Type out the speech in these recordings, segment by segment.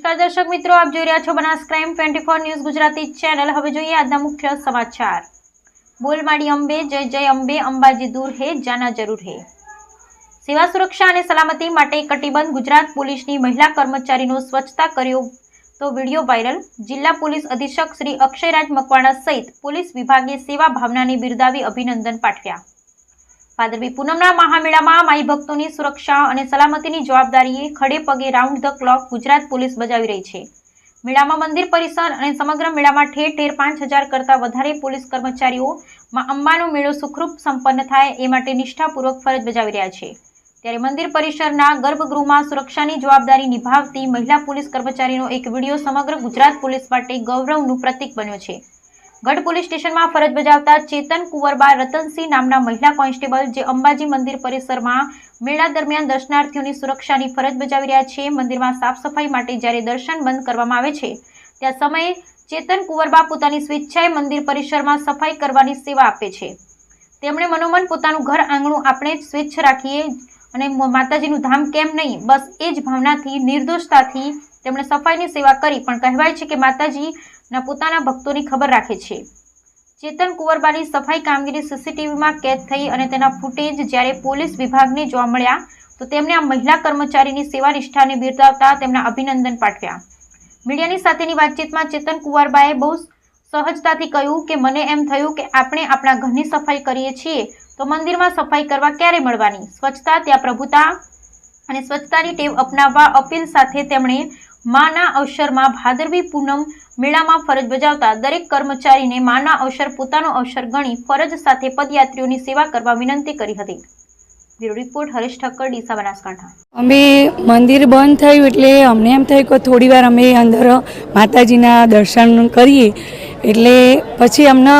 દર્શક મિત્રો, આપ જોઈ રહ્યા છો Banas crime twenty four news Gujarati channel. હવે જોઈએ આજના મુખ્ય સમાચાર. બોલમાડી અંબે, જય જય અંબે, અંબાજી દૂર હે, જાના જરૂર હે. સેવા સુરક્ષા અને સલામતી માટે કટિબંધ ગુજરાત પોલીસની મહિલા કર્મચારીનો સ્વચ્છતા કર્યો તો વીડિયો વાયરલ. જિલ્લા પોલીસ અધિક્ષક શ્રી અક્ષયરાજ મકવાણા સહિત પોલીસ વિભાગે સેવા ભાવનાને બિરદાવી અભિનંદન પાઠવ્યા. ભાદરવી પૂનમના મહામેળામાં માઈ ભક્તોની સુરક્ષા અને સલામતીની જવાબદારીએ ખડે પગે round the clock Gujarat police બજાવી રહી છે. મેળામાં મંદિર પરિસર અને સમગ્ર મેળામાં ઠેર ઠેર પાંચ હજાર કરતાં વધારે પોલીસ કર્મચારીઓ માં અંબાનો મેળો સુખરૂપ સંપન્ન થાય એ માટે નિષ્ઠાપૂર્વક ફરજ બજાવી રહ્યા છે. ત્યારે મંદિર પરિસરના ગર્ભગૃહમાં સુરક્ષાની જવાબદારી નિભાવતી મહિલા પોલીસ કર્મચારીનો એક વીડિયો સમગ્ર ગુજરાત પોલીસ માટે ગૌરવનું પ્રતીક બન્યો છે. ગઢ પોલીસ સ્ટેશનમાં ફરજ બજાવતા ચેતન કુંવરબા રતનસિંહ નામના મહિલા કોન્સ્ટેબલ જે અંબાજી મંદિર પરિસરમાં મેળા દરમિયાન દર્શનાર્થીઓની સુરક્ષાની ફરજ બજાવી રહ્યા છે, મંદિરમાં સાફ સફાઈ માટે જ્યારે દર્શન બંધ કરવામાં આવે છે, ત્યાં સમયે ચેતન કુંવરબા પોતાની સ્વેચ્છાએ મંદિર પરિસરમાં સફાઈ કરવાની સેવા આપે છે. તેમણે મનોમન પોતાનું ઘર આંગણું આપણે સ્વચ્છ રાખીએ અને માતાજીનું ધામ કેમ નહીં, બસ એ જ ભાવનાથી, નિર્દોષતાથી તેમણે સફાઈની સેવા કરી, પણ કહેવાય છે કે માતાજીના પોતાના ભક્તોની ખબર રાખે છે. ચેતન કુંવરબાની સફાઈ કામગીરી સીસીટીવીમાં કેદ થઈ અને તેના ફૂટેજ જ્યારે પોલીસ વિભાગને જોવા મળ્યા, તો તેમણે આ મહિલા કર્મચારીની સેવા નિષ્ઠાને બિરદાવતા તેમના અભિનંદન પાઠવ્યા. મીડિયાની સાથેની વાતચીતમાં ચેતન કુંવરબાએ બહુ સહજતાથી કહ્યું કે, મને એમ થયું કે આપણે આપણા ઘરની સફાઈ કરીએ છીએ, તો મંદિરમાં સફાઈ કરવા ક્યારે મળવાની? સ્વચ્છતા ત્યાં પ્રભુતા અને સ્વચ્છતાની ટેવ અપનાવવા અપીલ સાથે તેમણે માના અવસરમાં ભાદરવી પૂનમ મેળામાં ફરજ બજાવતા દરેક કર્મચારીને માના અવસર પોતાનો અવસર ગણી ફરજ સાથે પદયાત્રીઓની સેવા કરવા વિનંતી કરી હતી. Bureau report Haresh Thakkar, Deesa Banaskantha. અમે મંદિર બંધ થયું એટલે અમને એમ થયું કે થોડી વાર અમે અંદર માતાજીના દર્શન કરીએ. એટલે પછી અમને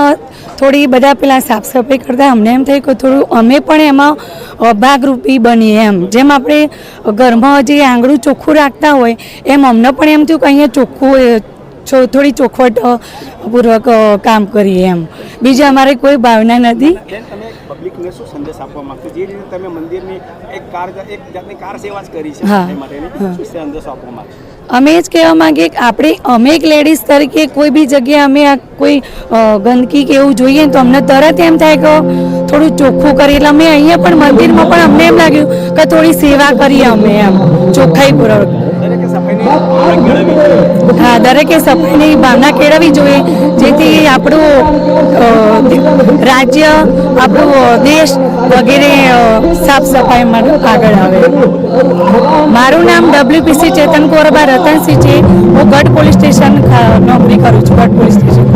થોડી બધા પેલા સાફ સફાઈ કરતા અમને એમ થયું કે થોડું અમે પણ એમાં ભાગરૂપી બનીએ એમ. જેમ આપણે ઘરમાં જે આંગળું ચોખ્ખું રાખતા હોય, એમ અમને પણ એમ થયું કે અહીંયા ચોખ્ખું થોડી ચોખવટ પૂર્વક કામ કરીએ એમ. બીજી અમારે કોઈ ભાવના નથી. પબ્લિકને શું સંદેશ આપવા માંગતો જે રીતે તમે મંદિરની એક કાર એક જાતની કાર સેવા જ કરી છે એ માટેની શું સંદેશ આપવા માંગશો? અમે જ કહેવા માંગીએ કે આપણે અમે એક લેડીઝ તરીકે કોઈ બી જગ્યાએ અમે આ કોઈ ગંદકી કે એવું જોઈએ તો અમને તરત એમ થાય કે થોડું ચોખ્ખું કરીએ. એટલે અમે અહીંયા પણ મંદિરમાં પણ અમને એમ લાગ્યું કે થોડી સેવા કરીએ અમે એમ ચોખ્ખાઈપૂર્વક દરેકે હા, દરેકે સફાઈની ભાવના કેળવવી જોઈએ, જેથી આપણું રાજ્ય, આપણું દેશ વગેરે સાફ સફાઈમાં આગળ આવે. મારું નામ ડબ્લ્યુપીસી ચેતન કોરબા રતનસિંહ છે હું ગઢ પોલીસ સ્ટેશન નોકરી કરું છું, ગઢ પોલીસ સ્ટેશન.